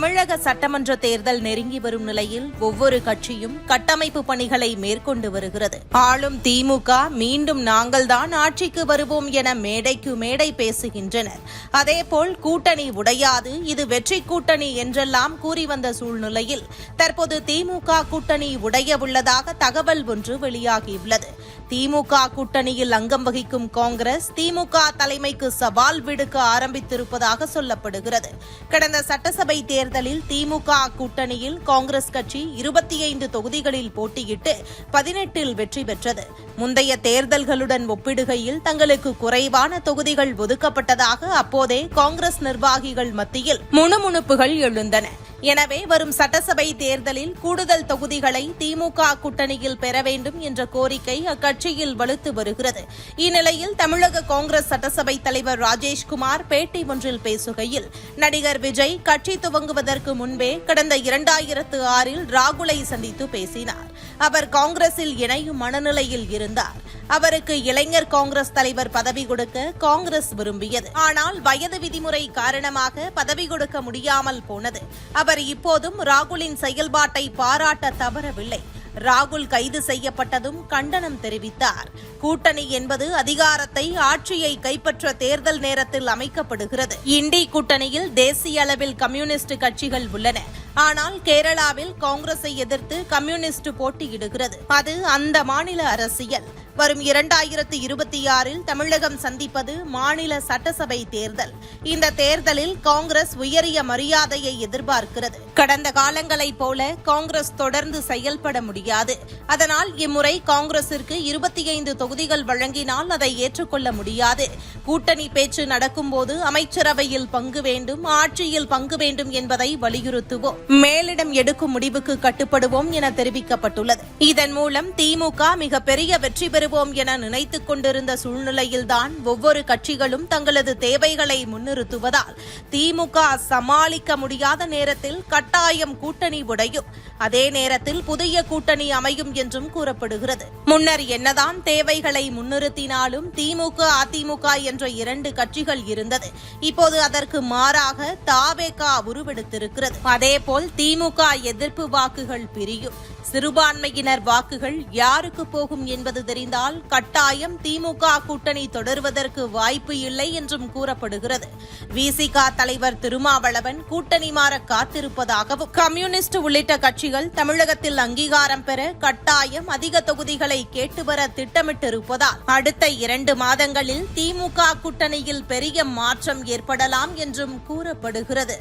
தமிழக சட்டமன்ற தேர்தல் நெருங்கி வரும் நிலையில் ஒவ்வொரு கட்சியும் கட்டமைப்பு பணிகளை மேற்கொண்டு வருகிறது. ஆளும் திமுக மீண்டும் நாங்கள்தான் ஆட்சிக்கு வருவோம் என மேடைக்கு மேடை பேசுகின்றனர். அதேபோல் கூட்டணி உடையாது இது வெற்றி கூட்டணி என்றெல்லாம் கூறி வந்த சூழ்நிலையில் தற்போது திமுக கூட்டணி உடைய உள்ளதாக தகவல் ஒன்று வெளியாகியுள்ளது. திமுக கூட்டணியில் அங்கம் வகிக்கும் காங்கிரஸ் திமுக தலைமைக்கு சவால் விடுக்க ஆரம்பித்திருப்பதாக சொல்லப்படுகிறது. கடந்த சட்டசபை தேர்தலில் திமுக கூட்டணியில் காங்கிரஸ் கட்சி இருபத்தி ஐந்து தொகுதிகளில் போட்டியிட்டு பதினெட்டில் வெற்றி பெற்றது. முந்தைய தேர்தல்களுடன் ஒப்பிடுகையில் தங்களுக்கு குறைவான தொகுதிகள் ஒதுக்கப்பட்டதாக அப்போதே காங்கிரஸ் நிர்வாகிகள் மத்தியில் முணுமுணுப்புகள் எழுந்தன. எனவே வரும் சட்டசபை தேர்தலில் கூடுதல் தொகுதிகளை திமுக கூட்டணியில் பெற வேண்டும் என்ற கோரிக்கை அக்கட்சியில் வலுத்து வருகிறது. இந்நிலையில் தமிழக காங்கிரஸ் சட்டசபை தலைவர் ராஜேஷ்குமார் பேட்டி ஒன்றில் பேசுகையில் நடிகர் விஜய் கட்சி துவங்குவதற்கு முன்பே கடந்த இரண்டாயிரத்து ஆறில் ராகுலை சந்தித்து பேசினார். அவர் காங்கிரஸில் இணையும் மனநிலையில் இருந்தார். அவருக்கு இளைஞர் காங்கிரஸ் தலைவர் பதவி கொடுக்க காங்கிரஸ் விரும்பியது. ஆனால் வயது விதிமுறை காரணமாக பதவி கொடுக்க முடியாமல் போனது. அவர் இப்போதும் ராகுலின் செயல்பாட்டை பாராட்ட தவறவில்லை. ராகுல் கைது செய்யப்பட்டதும் கண்டனம் தெரிவித்தார். கூட்டணி என்பது அதிகாரத்தை ஆட்சியை கைப்பற்ற தேர்தல் நேரத்தில் அமைக்கப்படுகிறது. இண்டி கூட்டணியில் தேசிய அளவில் கம்யூனிஸ்ட் கட்சிகள் உள்ளன. ஆனால் கேரளாவில் காங்கிரஸை எதிர்த்து கம்யூனிஸ்ட் போட்டியிடுகிறது. அது அந்த மாநில அரசியல். வரும் இரண்டாயிரத்து இருபத்தி ஆறில் தமிழகம் சந்திப்பது மாநில சட்டசபை தேர்தல். இந்த தேர்தலில் காங்கிரஸ் உயரிய மரியாதையை எதிர்பார்க்கிறது. கடந்த காலங்களைப் போல காங்கிரஸ் தொடர்ந்து செயல்பட முடியாது. அதனால் இம்முறை காங்கிரசிற்கு இருபத்தி ஐந்து தொகுதிகள் வழங்கினால் அதை ஏற்றுக்கொள்ள முடியாது. கூட்டணி பேச்சு நடக்கும்போது அமைச்சரவையில் பங்கு வேண்டும் ஆட்சியில் பங்கு வேண்டும் என்பதை வலியுறுத்துவோம். மேலிடம் எடுக்கும் முடிவுக்கு கட்டுப்படுவோம் என தெரிவிக்கப்பட்டுள்ளது. இதன் மூலம் திமுக மிகப்பெரிய வெற்றி பெறுவோம் என நினைத்துக் கொண்டிருந்த சூழ்நிலையில்தான் ஒவ்வொரு கட்சிகளும் தங்களது தேவைகளை நிறுத்துவதால் திமுக சமாளிக்க முடியாத நேரத்தில் கட்டாயம் கூட்டணி உடையும். அதே நேரத்தில் புதிய கூட்டணி அமையும் என்றும் கூறப்படுகிறது. முன்னர் என்னதான் தேவைகளை முன்னிறுத்தினாலும் திமுக அதிமுக என்ற இரண்டு கட்சிகள் இருந்தது. இப்போது அதற்கு மாறாக தாவேகா உருவெடுத்திருக்கிறது. அதேபோல் திமுக எதிர்ப்பு வாக்குகள் பிரியும். சிறுபான்மையினர் வாக்குகள் யாருக்கு போகும் என்பது தெரிந்தால் கட்டாயம் திமுக கூட்டணி தொடர்வதற்கு வாய்ப்பு இல்லை என்றும் கூறப்படுகிறது. விசிக தலைவர் திருமாவளவன் கூட்டணி மாற காத்திருப்பதாகவும் கம்யூனிஸ்ட் உள்ளிட்ட கட்சிகள் தமிழகத்தில் அங்கீகாரம் பெற கட்டாயம் அதிக தொகுதிகளை கேட்டு வர திட்டமிட்டிருப்பதால் அடுத்த இரண்டு மாதங்களில் திமுக கூட்டணியில் பெரிய மாற்றம் ஏற்படலாம் என்றும் கூறப்படுகிறது.